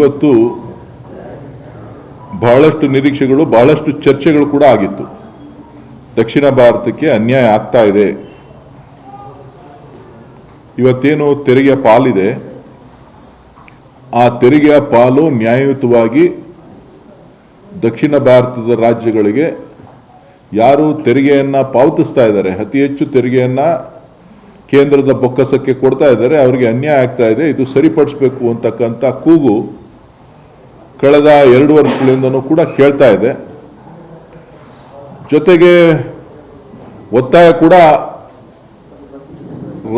ಇವತ್ತು ಬಹಳಷ್ಟು ನಿರೀಕ್ಷೆಗಳು, ಬಹಳಷ್ಟು ಚರ್ಚೆಗಳು ಕೂಡ ಆಗಿತ್ತು. ದಕ್ಷಿಣ ಭಾರತಕ್ಕೆ ಅನ್ಯಾಯ ಆಗ್ತಾ ಇದೆ. ಇವತ್ತೇನು ತೆರಿಗೆಯ ಪಾಲಿದೆ. ಆ ತೆರಿಗೆಯ ಪಾಲು ನ್ಯಾಯಯುತವಾಗಿ ದಕ್ಷಿಣ ಭಾರತದ ರಾಜ್ಯಗಳಿಗೆ ಯಾರು ತೆರಿಗೆಯನ್ನ ಪಾವತಿಸ್ತಾ ಇದ್ದಾರೆ, ಅತಿ ಹೆಚ್ಚು ತೆರಿಗೆಯನ್ನ ಕೇಂದ್ರದ ಬೊಕ್ಕಸಕ್ಕೆ ಕೊಡ್ತಾ ಇದ್ದಾರೆ, ಅವರಿಗೆ ಅನ್ಯಾಯ ಆಗ್ತಾ ಇದೆ, ಇದು ಸರಿಪಡಿಸಬೇಕು ಅಂತಕ್ಕಂಥ ಕೂಗು ಕಳೆದ ಎರಡು ವರ್ಷಗಳಿಂದನೂ ಕೂಡ ಕೇಳ್ತಾ ಇದೆ. ಜೊತೆಗೆ ಒತ್ತಾಯ ಕೂಡ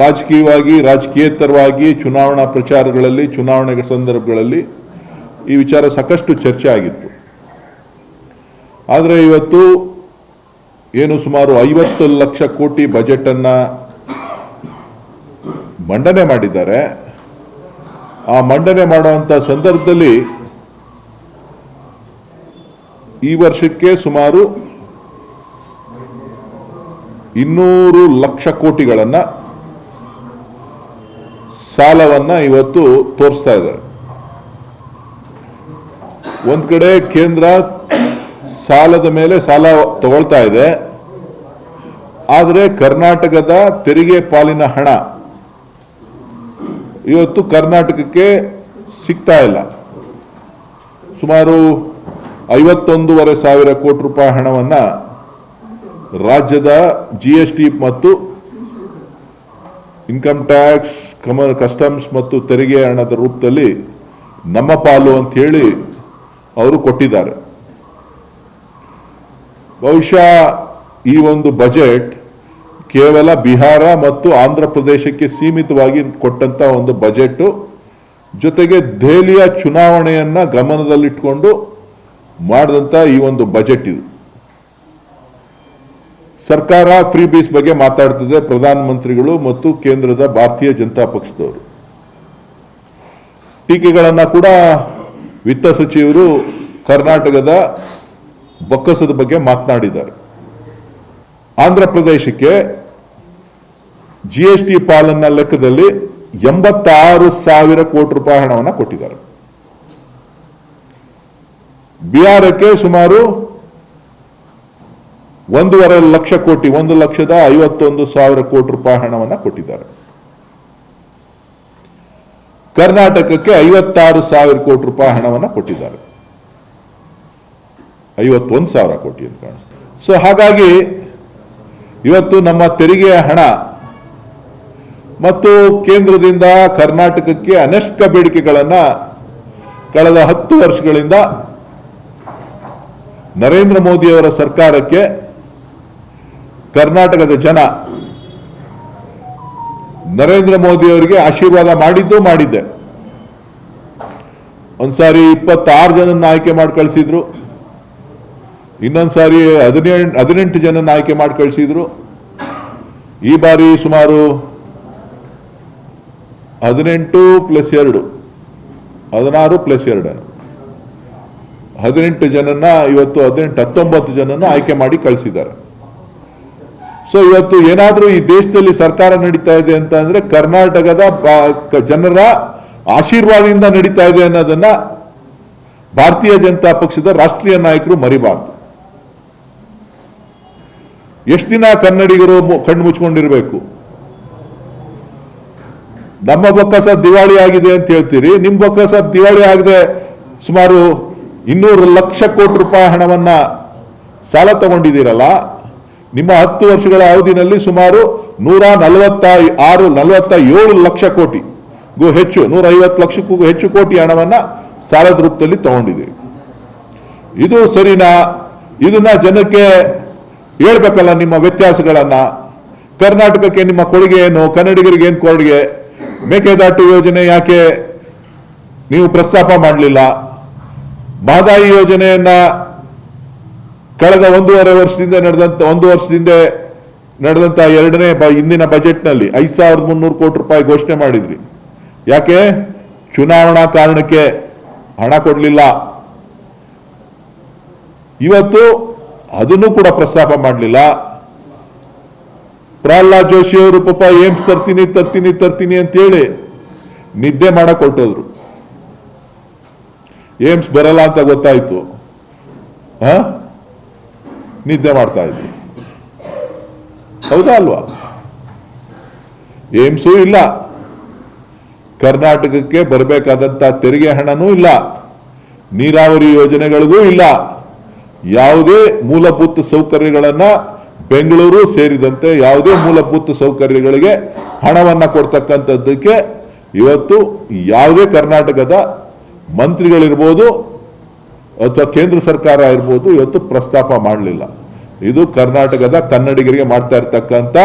ರಾಜಕೀಯವಾಗಿ, ರಾಜಕೀಯೇತರವಾಗಿ, ಚುನಾವಣಾ ಪ್ರಚಾರಗಳಲ್ಲಿ, ಚುನಾವಣೆ ಸಂದರ್ಭಗಳಲ್ಲಿ ಈ ವಿಚಾರ ಸಾಕಷ್ಟು ಚರ್ಚೆ ಆಗಿತ್ತು. ಆದರೆ ಇವತ್ತು ಏನು ಸುಮಾರು ಐವತ್ತು ಲಕ್ಷ ಕೋಟಿ ಬಜೆಟ್ ಅನ್ನ ಮಂಡನೆ ಮಾಡಿದ್ದಾರೆ. ಆ ಮಂಡನೆ ಮಾಡುವಂಥ ಸಂದರ್ಭದಲ್ಲಿ ಈ ವರ್ಷಕ್ಕೆ ಸುಮಾರು ಇನ್ನೂರು ಲಕ್ಷ ಕೋಟಿಗಳನ್ನು ಸಾಲವನ್ನ ಇವತ್ತು ತೋರಿಸ್ತಾ ಇದ್ದಾರೆ. ಒಂದು ಕಡೆ ಕೇಂದ್ರ ಸಾಲದ ಮೇಲೆ ಸಾಲ ತಗೊಳ್ತಾ ಇದೆ. ಆದರೆ ಕರ್ನಾಟಕದ ತೆರಿಗೆ ಪಾಲಿನ ಹಣ ಇವತ್ತು ಕರ್ನಾಟಕಕ್ಕೆ ಸಿಗ್ತಾ ಇಲ್ಲ. ಸುಮಾರು ಐವತ್ತೊಂದೂವರೆ ಸಾವಿರ ಕೋಟಿ ರೂಪಾಯಿ ಹಣವನ್ನ ರಾಜ್ಯದ ಜಿ ಎಸ್ ಟಿ ಮತ್ತು ಇನ್ಕಮ್ ಟ್ಯಾಕ್ಸ್ ಕಮ ಕಸ್ಟಮ್ಸ್ ಮತ್ತು ತೆರಿಗೆ ಹಣದ ರೂಪದಲ್ಲಿ ನಮ್ಮ ಪಾಲು ಅಂತ ಹೇಳಿ ಅವರು ಕೊಟ್ಟಿದ್ದಾರೆ. ಬಹುಶಃ ಈ ಒಂದು ಬಜೆಟ್ ಕೇವಲ ಬಿಹಾರ ಮತ್ತು ಆಂಧ್ರ ಪ್ರದೇಶಕ್ಕೆ ಸೀಮಿತವಾಗಿ ಕೊಟ್ಟಂತ ಒಂದು ಬಜೆಟ್ ಜೊತೆಗೆ ದೆಹಲಿಯ ಚುನಾವಣೆಯನ್ನ ಗಮನದಲ್ಲಿಟ್ಕೊಂಡು ಮಾಡಿದಂತ ಈ ಒಂದು ಬಜೆಟ್ ಇದು. ಸರ್ಕಾರ ಫ್ರೀ ಬೀಸ್ ಬಗ್ಗೆ ಮಾತಾಡ್ತದೆ ಪ್ರಧಾನಮಂತ್ರಿಗಳು ಮತ್ತು ಕೇಂದ್ರದ ಭಾರತೀಯ ಜನತಾ ಪಕ್ಷದವರು. ಟೀಕೆಗಳನ್ನ ಕೂಡ ವಿತ್ತ ಸಚಿವರು ಕರ್ನಾಟಕದ ಬೊಕ್ಕಸದ ಬಗ್ಗೆ ಮಾತನಾಡಿದ್ದಾರೆ. ಆಂಧ್ರ ಪ್ರದೇಶಕ್ಕೆ ಪಾಲನ್ನ ಲೆಕ್ಕದಲ್ಲಿ ಎಂಬತ್ತಾರು ಸಾವಿರ ಕೋಟಿ ರೂಪಾಯಿ ಹಣವನ್ನು ಕೊಟ್ಟಿದ್ದಾರೆ. ಬಿಹಾರಕ್ಕೆ ಸುಮಾರು ಒಂದೂವರೆ ಲಕ್ಷ ಕೋಟಿ, ಒಂದು ಲಕ್ಷದ ಐವತ್ತೊಂದು ಸಾವಿರ ಕೋಟಿ ರೂಪಾಯಿ ಹಣವನ್ನು ಕೊಟ್ಟಿದ್ದಾರೆ. ಕರ್ನಾಟಕಕ್ಕೆ ಐವತ್ತಾರು ಸಾವಿರ ಕೋಟಿ ರೂಪಾಯಿ ಹಣವನ್ನು ಕೊಟ್ಟಿದ್ದಾರೆ. ಐವತ್ತೊಂದು ಸಾವಿರ ಕೋಟಿ ಅಂತ ಕಾಣಿಸ್ತದೆ ಸೊ ಹಾಗಾಗಿ ಇವತ್ತು ನಮ್ಮ ತೆರಿಗೆಯ ಹಣ ಮತ್ತು ಕೇಂದ್ರದಿಂದ ಕರ್ನಾಟಕಕ್ಕೆ ಅನೇಕ ಬೇಡಿಕೆಗಳನ್ನ ಕಳೆದ ಹತ್ತು ವರ್ಷಗಳಿಂದ ನರೇಂದ್ರ ಮೋದಿಯವರ ಸರ್ಕಾರಕ್ಕೆ ಕರ್ನಾಟಕದ ಜನ ನರೇಂದ್ರ ಮೋದಿ ಅವರಿಗೆ ಆಶೀರ್ವಾದ ಮಾಡಿದ್ದು ಮಾಡಿದ್ದೆ. ಒಂದ್ಸಾರಿ ಇಪ್ಪತ್ತಾರು ಜನನ್ನ ಆಯ್ಕೆ ಮಾಡಿ ಕಳಿಸಿದ್ರು. ಇನ್ನೊಂದ್ಸಾರಿ ಹದಿನೆಂಟು ಹದಿನೆಂಟು ಜನನ್ನ ಆಯ್ಕೆ ಮಾಡಿ ಕಳಿಸಿದ್ರು. ಈ ಬಾರಿ ಸುಮಾರು ಹದಿನೆಂಟು ಪ್ಲಸ್ ಎರಡು, ಹದಿನಾರು ಪ್ಲಸ್ ಎರಡು. ಹದಿನೆಂಟು ಜನನ್ನ ಇವತ್ತು ಹದಿನೆಂಟು, ಹತ್ತೊಂಬತ್ತು ಜನನ್ನ ಆಯ್ಕೆ ಮಾಡಿ ಕಳಿಸಿದ್ದಾರೆ. ಸೊ ಇವತ್ತು ಏನಾದ್ರೂ ಈ ದೇಶದಲ್ಲಿ ಸರ್ಕಾರ ನಡೀತಾ ಇದೆ ಅಂತ ಅಂದ್ರೆ ಕರ್ನಾಟಕದ ಜನರ ಆಶೀರ್ವಾದದಿಂದ ನಡೀತಾ ಇದೆ ಅನ್ನೋದನ್ನ ಭಾರತೀಯ ಜನತಾ ಪಕ್ಷದ ರಾಷ್ಟ್ರೀಯ ನಾಯಕರು ಮರಿಬಾರ್ದು. ಎಷ್ಟು ದಿನ ಕನ್ನಡಿಗರು ಕಣ್ಣು ಮುಚ್ಕೊಂಡಿರ್ಬೇಕು? ನಮ್ಮ ಬೊಕ್ಕಸ ದಿವಾಳಿ ಆಗಿದೆ ಅಂತ ಹೇಳ್ತೀರಿ, ನಿಮ್ ಬೊಕ್ಕಸ ದಿವಾಳಿ ಆಗದೆ ಸುಮಾರು ಇನ್ನೂರು ಲಕ್ಷ ಕೋಟಿ ರೂಪಾಯಿ ಹಣವನ್ನ ಸಾಲ ತಗೊಂಡಿದ್ದೀರಲ್ಲ, ನಿಮ್ಮ ಹತ್ತು ವರ್ಷಗಳ ಅವಧಿನಲ್ಲಿ ಸುಮಾರು ನೂರ ನಲವತ್ತ ಆರು ನಲವತ್ತ ಏಳು ಲಕ್ಷ ಕೋಟಿಗೂ ಹೆಚ್ಚು, ನೂರ ಐವತ್ತು ಲಕ್ಷಕ್ಕೂ ಹೆಚ್ಚು ಕೋಟಿ ಹಣವನ್ನ ಸಾಲದ ರೂಪದಲ್ಲಿ ತಗೊಂಡಿದ್ದೀರಿ. ಇದು ಸರಿನಾ? ಇದನ್ನ ಜನಕ್ಕೆ ಹೇಳ್ಬೇಕಲ್ಲ ನಿಮ್ಮ ವ್ಯತ್ಯಾಸಗಳನ್ನ. ಕರ್ನಾಟಕಕ್ಕೆ ನಿಮ್ಮ ಕೊಡುಗೆ ಏನು? ಕನ್ನಡಿಗರಿಗೆ ಏನು ಕೊಡುಗೆ? ಮೇಕೆದಾಟು ಯೋಜನೆ ಯಾಕೆ ನೀವು ಪ್ರಸ್ತಾಪ ಮಾಡಲಿಲ್ಲ? ಮಹದಾಯಿ ಯೋಜನೆಯನ್ನ ಕಳೆದ ಒಂದೂವರೆ ವರ್ಷದಿಂದ ನಡೆದಂತ, ಒಂದು ವರ್ಷದಿಂದ ನಡೆದಂತ ಎರಡನೇ ಇಂದಿನ ಬಜೆಟ್ನಲ್ಲಿ ಐದು ಸಾವಿರದ ಮುನ್ನೂರು ಕೋಟಿ ರೂಪಾಯಿ ಘೋಷಣೆ ಮಾಡಿದ್ರಿ. ಯಾಕೆ? ಚುನಾವಣಾ ಕಾರಣಕ್ಕೆ ಹಣ ಕೊಡಲಿಲ್ಲ. ಇವತ್ತು ಅದನ್ನು ಕೂಡ ಪ್ರಸ್ತಾಪ ಮಾಡಲಿಲ್ಲ. ಪ್ರಹ್ಲಾದ್ ಜೋಶಿ ಅವರು ಪಾಪ ಏಮ್ಸ್ ತರ್ತೀನಿ ತರ್ತೀನಿ ತರ್ತೀನಿ ಅಂತ ಹೇಳಿ ನಿದ್ದೆ ಮಾಡಕ್ ಹೊರಟೋದ್ರು ಏಮ್ಸ್ ಬರಲ್ಲ ಅಂತ ಗೊತ್ತಾಯ್ತು. ಹ? ನಿದ್ದೆ ಮಾಡ್ತಾ ಇದ್ವಿ ಹೌದಾ ಅಲ್ವಾ? ಏಮ್ಸು ಇಲ್ಲ. ಕರ್ನಾಟಕಕ್ಕೆ ಬರಬೇಕಾದಂತ ತೆರಿಗೆ ಹಣನೂ ಇಲ್ಲ. ನೀರಾವರಿ ಯೋಜನೆಗಳಿಗೂ ಇಲ್ಲ. ಯಾವುದೇ ಮೂಲಭೂತ ಸೌಕರ್ಯಗಳನ್ನ ಬೆಂಗಳೂರು ಸೇರಿದಂತೆ ಯಾವುದೇ ಮೂಲಭೂತ ಸೌಕರ್ಯಗಳಿಗೆ ಹಣವನ್ನ ಕೊಡ್ತಕ್ಕಂಥದ್ದಕ್ಕೆ ಇವತ್ತು ಯಾವುದೇ ಕರ್ನಾಟಕದ ಮಂತ್ರಿಗಳಿರ್ಬೋದು ಅಥವಾ ಕೇಂದ್ರ ಸರ್ಕಾರ ಇರ್ಬೋದು ಇವತ್ತು ಪ್ರಸ್ತಾಪ ಮಾಡಲಿಲ್ಲ. ಇದು ಕರ್ನಾಟಕದ ಕನ್ನಡಿಗರಿಗೆ ಮಾಡ್ತಾ ಇರ್ತಕ್ಕಂಥ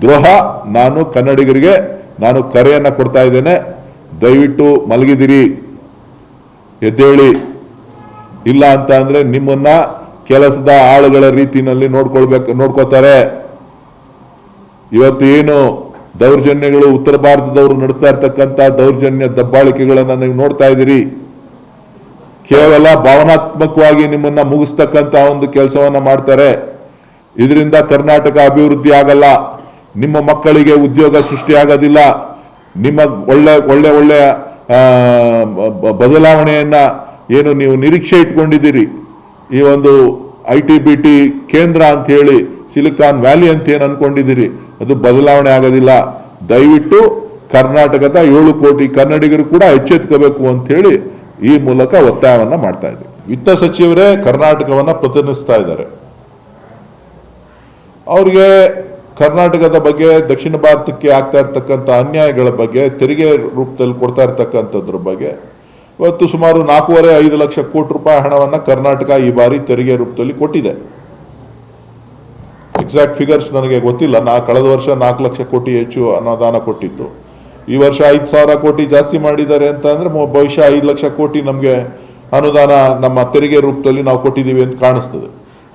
ದ್ರೋಹ. ನಾನು ಕನ್ನಡಿಗರಿಗೆ ನಾನು ಕರೆಯನ್ನ ಕೊಡ್ತಾ ಇದ್ದೇನೆ. ದಯವಿಟ್ಟು ಮಲಗಿದಿರಿ. ಎದ್ದೇಳಿ. ಇಲ್ಲ ಅಂತ ಅಂದ್ರೆ ನಿಮ್ಮನ್ನ ಕೆಲಸದ ಆಳುಗಳ ರೀತಿಯಲ್ಲಿ ನೋಡ್ಕೊಳ್ಬೇಕು ನೋಡ್ಕೋತಾರೆ ಇವತ್ತು ಏನು ದೌರ್ಜನ್ಯಗಳು ಉತ್ತರ ಭಾರತದವರು ನಡೆಸ್ತಾ ಇರ್ತಕ್ಕಂಥ ದೌರ್ಜನ್ಯ ದಬ್ಬಾಳಿಕೆಗಳನ್ನ ನೀವು ನೋಡ್ತಾ ಇದ್ದೀರಿ. ಕೇವಲ ಭಾವನಾತ್ಮಕವಾಗಿ ನಿಮ್ಮನ್ನ ಮುಗಿಸ್ತಕ್ಕಂತ ಒಂದು ಕೆಲಸವನ್ನ ಮಾಡ್ತಾರೆ. ಇದರಿಂದ ಕರ್ನಾಟಕ ಅಭಿವೃದ್ಧಿ ಆಗಲ್ಲ. ನಿಮ್ಮ ಮಕ್ಕಳಿಗೆ ಉದ್ಯೋಗ ಸೃಷ್ಟಿ ಆಗೋದಿಲ್ಲ ನಿಮ್ಮ ಒಳ್ಳೆ ಒಳ್ಳೆ, ಒಳ್ಳೆಯ ಬದಲಾವಣೆಯನ್ನ ಏನು ನೀವು ನಿರೀಕ್ಷೆ ಇಟ್ಕೊಂಡಿದ್ದೀರಿ. ಈ ಒಂದು ಐ ಟಿ ಬಿ ಟಿ ಕೇಂದ್ರ ಅಂತ ಹೇಳಿ, ಸಿಲಿಕಾನ್ ವ್ಯಾಲಿ ಅಂತ ಏನು ಅನ್ಕೊಂಡಿದ್ದೀರಿ. ಅದು ಬದಲಾವಣೆ ಆಗೋದಿಲ್ಲ. ದಯವಿಟ್ಟು ಕರ್ನಾಟಕದ ಏಳು ಕೋಟಿ ಕನ್ನಡಿಗರು ಕೂಡ ಎಚ್ಚೆತ್ಕೋಬೇಕು ಅಂತ ಹೇಳಿ ಈ ಮೂಲಕ ಒತ್ತಾಯವನ್ನ ಮಾಡ್ತಾ ಇದೆ ವಿತ್ತ ಸಚಿವರೇ ಕರ್ನಾಟಕವನ್ನ ಪ್ರತಿನಿಧಿಸ್ತಾ ಇದ್ದಾರೆ. ಅವ್ರಿಗೆ ಕರ್ನಾಟಕದ ಬಗ್ಗೆ, ದಕ್ಷಿಣ ಭಾರತಕ್ಕೆ ಆಗ್ತಾ ಇರ್ತಕ್ಕಂಥ ಅನ್ಯಾಯಗಳ ಬಗ್ಗೆ, ತೆರಿಗೆ ರೂಪದಲ್ಲಿ ಕೊಡ್ತಾ ಇರ್ತಕ್ಕಂಥದ್ರ ಬಗ್ಗೆ ಇವತ್ತು ಸುಮಾರು ನಾಲ್ಕೂವರೆ ಐದು ಲಕ್ಷ ಕೋಟಿ ರೂಪಾಯಿ ಹಣವನ್ನ ಕರ್ನಾಟಕ ಈ ಬಾರಿ ತೆರಿಗೆ ರೂಪದಲ್ಲಿ ಕೊಟ್ಟಿದೆ. ಎಕ್ಸಾಕ್ಟ್ ಫಿಗರ್ಸ್ ನನಗೆ ಗೊತ್ತಿಲ್ಲ. ನಾ ಕಳೆದ ವರ್ಷ ನಾಲ್ಕು ಲಕ್ಷ ಕೋಟಿ ಹೆಚ್ಚು ಅನುದಾನ ಕೊಟ್ಟಿತ್ತು. ಈ ವರ್ಷ ಐದು ಸಾವಿರ ಕೋಟಿ ಜಾಸ್ತಿ ಮಾಡಿದ್ದಾರೆ ಅಂತ ಅಂದ್ರೆ ಬಹುಶಃ ಐದು ಲಕ್ಷ ಕೋಟಿ ನಮಗೆ ಅನುದಾನ ನಮ್ಮ ತೆರಿಗೆ ರೂಪದಲ್ಲಿ ನಾವು ಕೊಟ್ಟಿದ್ದೀವಿ ಅಂತ ಕಾಣಿಸ್ತದೆ.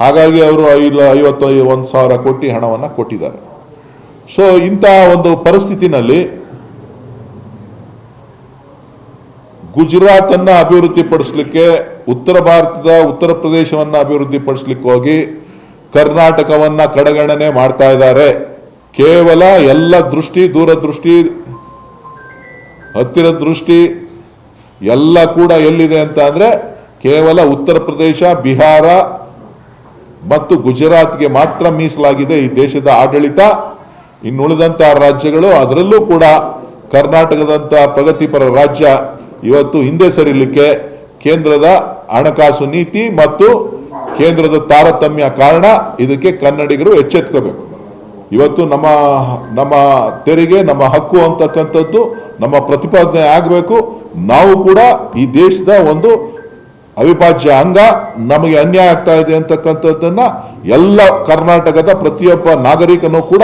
ಹಾಗಾಗಿ ಅವರು ಐದು ಐವತ್ತು, ಒಂದು ಸಾವಿರ ಕೋಟಿ ಹಣವನ್ನ ಕೊಟ್ಟಿದ್ದಾರೆ. ಸೊ ಇಂತಹ ಒಂದು ಪರಿಸ್ಥಿತಿನಲ್ಲಿ ಗುಜರಾತ್ ಅನ್ನ ಅಭಿವೃದ್ಧಿ ಪಡಿಸ್ಲಿಕ್ಕೆ ಉತ್ತರ ಭಾರತದ ಉತ್ತರ ಪ್ರದೇಶವನ್ನ ಅಭಿವೃದ್ಧಿ ಪಡಿಸ್ಲಿಕ್ಕೆ ಹೋಗಿ ಕರ್ನಾಟಕವನ್ನ ಕಡೆಗಣನೆ ಮಾಡ್ತಾ ಇದ್ದಾರೆ. ಕೇವಲ ಎಲ್ಲ ದೃಷ್ಟಿ ದೂರದೃಷ್ಟಿ ಹತ್ತಿರ ದೃಷ್ಟಿ, ಎಲ್ಲ ಕೂಡ ಎಲ್ಲಿದೆ ಅಂತ ಅಂದ್ರೆ ಕೇವಲ ಉತ್ತರ ಪ್ರದೇಶ, ಬಿಹಾರ ಮತ್ತು ಗುಜರಾತ್ಗೆ ಮಾತ್ರ ಮೀಸಲಾಗಿದೆ ಈ ದೇಶದ ಆಡಳಿತ. ಇನ್ನುಳಿದಂತಹ ರಾಜ್ಯಗಳು ಅದರಲ್ಲೂ ಕೂಡ ಕರ್ನಾಟಕದಂತ ಪ್ರಗತಿಪರ ರಾಜ್ಯ ಇವತ್ತು ಹಿಂದೆ ಸರಿಲಿಕ್ಕೆ ಕೇಂದ್ರದ ಹಣಕಾಸು ನೀತಿ ಮತ್ತು ಕೇಂದ್ರದ ತಾರತಮ್ಯ ಕಾರಣ ಇದಕ್ಕೆ ಕನ್ನಡಿಗರು ಎಚ್ಚೆತ್ಕೋಬೇಕು. ಇವತ್ತು ನಮ್ಮ ನಮ್ಮ ತೆರಿಗೆ, ನಮ್ಮ ಹಕ್ಕು ಅಂತಕ್ಕಂಥದ್ದು, ನಮ್ಮ ಪ್ರತಿಪಾದನೆ ಆಗಬೇಕು. ನಾವು ಕೂಡ ಈ ದೇಶದ ಒಂದು ಅವಿಭಾಜ್ಯ ಅಂಗ, ನಮಗೆ ಅನ್ಯಾಯ ಆಗ್ತಾ ಇದೆ ಅಂತಕ್ಕಂಥದ್ದನ್ನ ಎಲ್ಲ ಕರ್ನಾಟಕದ ಪ್ರತಿಯೊಬ್ಬ ನಾಗರಿಕನು ಕೂಡ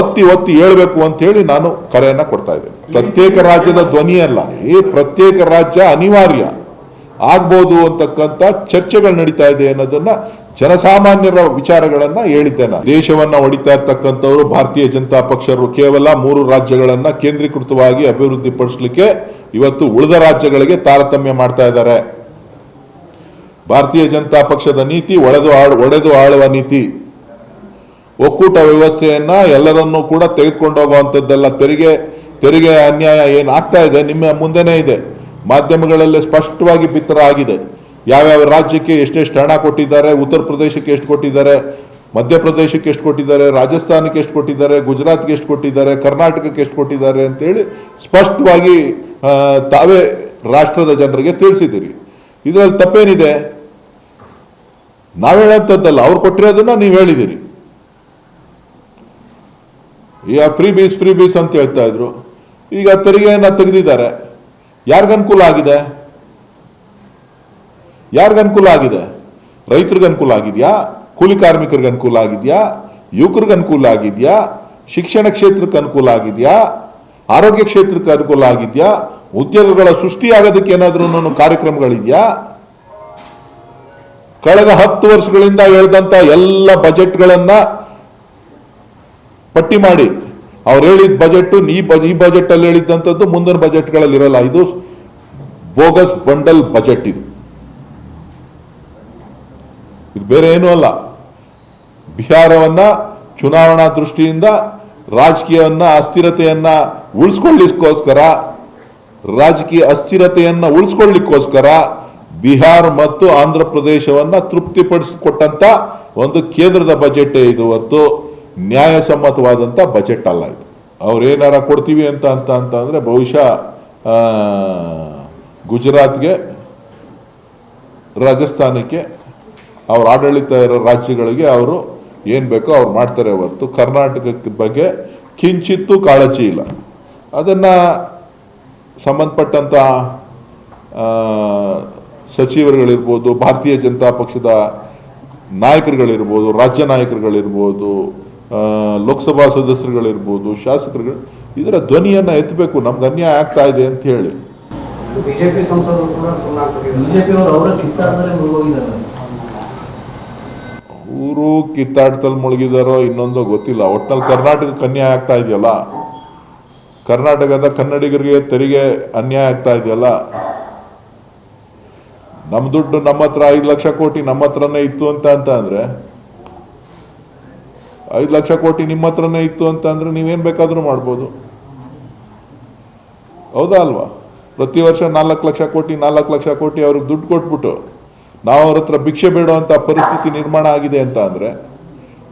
ಒತ್ತಿ ಒತ್ತಿ ಹೇಳಬೇಕು ಅಂತ ಹೇಳಿ ನಾನು ಕರೆಯನ್ನ ಕೊಡ್ತಾ ಇದ್ದೇನೆ. ಪ್ರತ್ಯೇಕ ರಾಜ್ಯದ ಧ್ವನಿ ಅಲ್ಲ ಈ ಪ್ರತ್ಯೇಕ ರಾಜ್ಯ ಅನಿವಾರ್ಯ. ಆಗ್ಬೋದು ಅಂತಕ್ಕಂಥ ಚರ್ಚೆಗಳು ನಡೀತಾ ಇದೆ ಅನ್ನೋದನ್ನ ಜನಸಾಮಾನ್ಯರ ವಿಚಾರಗಳನ್ನ ಹೇಳಿದ್ದೇನೆ ನಾನು. ದೇಶವನ್ನ ಹೊಡಿತಾ ಇರ್ತಕ್ಕಂಥವ್ರು, ಭಾರತೀಯ ಜನತಾ ಪಕ್ಷರು ಕೇವಲ ಮೂರು ರಾಜ್ಯಗಳನ್ನ ಕೇಂದ್ರೀಕೃತವಾಗಿ ಅಭಿವೃದ್ಧಿ ಪಡಿಸಲಿಕ್ಕೆ ಇವತ್ತು ಉಳಿದ ರಾಜ್ಯಗಳಿಗೆ ತಾರತಮ್ಯ ಮಾಡ್ತಾ ಇದ್ದಾರೆ. ಭಾರತೀಯ ಜನತಾ ಪಕ್ಷದ ನೀತಿ ಒಡೆದು ಆಳು, ಒಡೆದು ಆಳುವ ನೀತಿ. ಒಕ್ಕೂಟ ವ್ಯವಸ್ಥೆಯನ್ನ ಎಲ್ಲರನ್ನೂ ಕೂಡ ತೆಗೆದುಕೊಂಡು ಹೋಗುವಂಥದ್ದೆಲ್ಲ ತೆರಿಗೆ ತೆರಿಗೆ ಅನ್ಯಾಯ ಏನು ಆಗ್ತಾ ಇದೆ? ನಿಮ್ಮ ಮುಂದೆನೇ ಇದೆ. ಮಾಧ್ಯಮಗಳಲ್ಲಿ ಸ್ಪಷ್ಟವಾಗಿ ಬಿತ್ತರ ಆಗಿದೆ ಯಾವ್ಯಾವ ರಾಜ್ಯಕ್ಕೆ ಎಷ್ಟೆಷ್ಟು ಹಣ ಕೊಟ್ಟಿದ್ದಾರೆ, ಉತ್ತರ ಪ್ರದೇಶಕ್ಕೆ ಎಷ್ಟು ಕೊಟ್ಟಿದ್ದಾರೆ, ಮಧ್ಯಪ್ರದೇಶಕ್ಕೆ ಎಷ್ಟು ಕೊಟ್ಟಿದ್ದಾರೆ, ರಾಜಸ್ಥಾನಕ್ಕೆ ಎಷ್ಟು ಕೊಟ್ಟಿದ್ದಾರೆ, ಗುಜರಾತ್ಗೆ ಎಷ್ಟು ಕೊಟ್ಟಿದ್ದಾರೆ, ಕರ್ನಾಟಕಕ್ಕೆ ಎಷ್ಟು ಕೊಟ್ಟಿದ್ದಾರೆ ಅಂತೇಳಿ ಸ್ಪಷ್ಟವಾಗಿ ತಾವೇ ರಾಷ್ಟ್ರದ ಜನರಿಗೆ ತಿಳಿಸಿದ್ದೀರಿ. ಇದರಲ್ಲಿ ತಪ್ಪೇನಿದೆ? ನಾವು ಹೇಳೋಂಥದ್ದಲ್ಲ, ಅವ್ರು ಕೊಟ್ಟಿರೋದನ್ನ ನೀವು ಹೇಳಿದ್ದೀರಿ. ಈಗ ಫ್ರೀ ಬೀಸ್ ಫ್ರೀ ಬೀಸ್ ಅಂತ ಹೇಳ್ತಾ ಇದ್ರು. ಈಗ ತೆರಿಗೆಯನ್ನ ತೆಗೆದಿದ್ದಾರೆ. ಯಾರಿಗ ಅನುಕೂಲ ಆಗಿದೆ? ಯಾರಿಗ ಅನುಕೂಲ ಆಗಿದೆ? ರೈತರಿಗೆ ಅನುಕೂಲ ಆಗಿದೆಯಾ? ಕೂಲಿ ಕಾರ್ಮಿಕರಿಗೆ ಅನುಕೂಲ ಆಗಿದೆಯಾ? ಯುವಕರಿಗೆ ಅನುಕೂಲ ಆಗಿದೆಯಾ? ಶಿಕ್ಷಣ ಕ್ಷೇತ್ರಕ್ಕೆ ಅನುಕೂಲ ಆಗಿದೆಯಾ? ಆರೋಗ್ಯ ಕ್ಷೇತ್ರಕ್ಕೆ ಅನುಕೂಲ ಆಗಿದೆಯಾ? ಉದ್ಯೋಗಗಳ ಸೃಷ್ಟಿಯಾಗೋದಕ್ಕೆ ಏನಾದರೂ ಕಾರ್ಯಕ್ರಮಗಳಿದೆಯಾ? ಕಳೆದ ಹತ್ತು ವರ್ಷಗಳಿಂದ ಹೇಳಿದಂತ ಎಲ್ಲ ಬಜೆಟ್ಗಳನ್ನ ಪಟ್ಟಿ ಮಾಡಿ ಅವ್ರು ಹೇಳಿದ ಬಜೆಟ್ ಈ ಈ ಬಜೆಟ್ ಅಲ್ಲಿ ಹೇಳಿದ್ದಂಥದ್ದು ಮುಂದಿನ ಬಜೆಟ್ಗಳಲ್ಲಿ ಇರಲ್ಲ. ಇದು ಬೋಗಸ್ ಬಂಡಲ್ ಬಜೆಟ್ ಇದು. ಇದು ಬೇರೆ ಏನೂ ಅಲ್ಲ. ಬಿಹಾರವನ್ನ ಚುನಾವಣಾ ದೃಷ್ಟಿಯಿಂದ ರಾಜಕೀಯವನ್ನ ಅಸ್ಥಿರತೆಯನ್ನ ಉಳಿಸ್ಕೊಳ್ಳಿಕ್ಕೋಸ್ಕರ, ರಾಜಕೀಯ ಅಸ್ಥಿರತೆಯನ್ನ ಉಳಿಸ್ಕೊಳ್ಳಿಕ್ಕೋಸ್ಕರ ಬಿಹಾರ್ ಮತ್ತು ಆಂಧ್ರ ಪ್ರದೇಶವನ್ನ ತೃಪ್ತಿಪಡಿಸಿಕೊಟ್ಟಂತ ಒಂದು ಕೇಂದ್ರದ ಬಜೆಟ್ ಇದು. ಹೊತ್ತು ನ್ಯಾಯಸಮ್ಮತವಾದಂತ ಬಜೆಟ್ ಅಲ್ಲ ಇದು. ಅವ್ರೇನಾರ ಕೊಡ್ತೀವಿ ಅಂತ ಅಂತ ಅಂತ ಅಂದರೆ ಬಹುಶಃ ಗುಜರಾತ್ಗೆ, ರಾಜಸ್ಥಾನಕ್ಕೆ ಅವ್ರ ಆಡಳಿತ ಇರೋ ರಾಜ್ಯಗಳಿಗೆ ಅವರು ಏನು ಬೇಕೋ ಅವ್ರು ಮಾಡ್ತಾರೆ ಹೊರತು. ಕರ್ನಾಟಕಕ್ಕೆ ಬಗ್ಗೆ ಕಿಂಚಿತ್ತೂ ಕಾಳಜಿ ಇಲ್ಲ. ಅದನ್ನು ಸಂಬಂಧಪಟ್ಟಂಥ ಸಚಿವರುಗಳಿರ್ಬೋದು, ಭಾರತೀಯ ಜನತಾ ಪಕ್ಷದ ನಾಯಕರುಗಳಿರ್ಬೋದು, ರಾಜ್ಯ ನಾಯಕರುಗಳಿರ್ಬೋದು ಲೋಕಸಭಾ ಸದಸ್ಯರುಗಳಿರ್ಬೋದು ಶಾಸಕರುಗಳು ಇದರ ಧ್ವನಿಯನ್ನು ಎತ್ತಬೇಕು ನಮ್ಗೆ ಅನ್ಯಾಯ ಆಗ್ತಾ ಇದೆ ಅಂತ ಹೇಳಿ. ಬಿಜೆಪಿ ಸಂಸದರು ಕೂಡ ಸುಮ್ಮನಾಗ್ಬಿಟ್ಟಿದ್ದಾರೆ ಬಿಜೆಪಿ ಅವರು ಕಿತ್ತಾಟದಲ್ಲಿ ಮುಳುಗಿದಾರೋ ಇನ್ನೊಂದು ಗೊತ್ತಿಲ್ಲ. ಒಟ್ಟಲ್ಲಿ ಕರ್ನಾಟಕಕ್ಕೆ ಅನ್ಯಾಯ ಆಗ್ತಾ ಇದೆಯಲ್ಲ? ಕರ್ನಾಟಕದ ಕನ್ನಡಿಗರಿಗೆ ತೆರಿಗೆ ಅನ್ಯಾಯ ಆಗ್ತಾ ಇದೆಯಲ್ಲ? ನಮ್ಮ ದುಡ್ಡು ನಮ್ಮ ಹತ್ರ ಐದು ಲಕ್ಷ ಕೋಟಿ ನಮ್ಮ ಹತ್ರನೇ ಇತ್ತು ಅಂತ ಅಂತ ಅಂದ್ರೆ? ಐದು ಲಕ್ಷ ಕೋಟಿ ನಿಮ್ಮ ಹತ್ರನೇ ಇತ್ತು ಅಂತ ಅಂದ್ರೆ ನೀವೇನ್ ಬೇಕಾದರೂ ಮಾಡ್ಬೋದು. ಹೌದಾ ಅಲ್ವಾ? ಪ್ರತಿ ವರ್ಷ ನಾಲ್ಕು ಲಕ್ಷ ಕೋಟಿ ನಾಲ್ಕು ಲಕ್ಷ ಕೋಟಿ ಅವ್ರಿಗೆ ದುಡ್ಡು ಕೊಟ್ಬಿಟ್ಟು ನಾವು ಅವ್ರ ಹತ್ರ ಭಿಕ್ಷೆ ಬೇಡುವಂತ ಪರಿಸ್ಥಿತಿ ನಿರ್ಮಾಣ ಆಗಿದೆ ಅಂತ ಅಂದ್ರೆ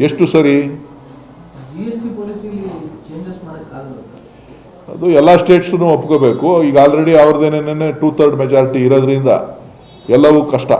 ಎಷ್ಟು ಸರಿ? ಅದು ಎಲ್ಲ ಸ್ಟೇಟ್ಸ್ನು ಒಪ್ಕೋಬೇಕು. ಈಗ ಆಲ್ರೆಡಿ ಅವ್ರದ್ದೇನೇನೆ ಟೂ ಥರ್ಡ್ ಮೆಜಾರಿಟಿ ಇರೋದ್ರಿಂದ ಎಲ್ಲವೂ ಕಷ್ಟ.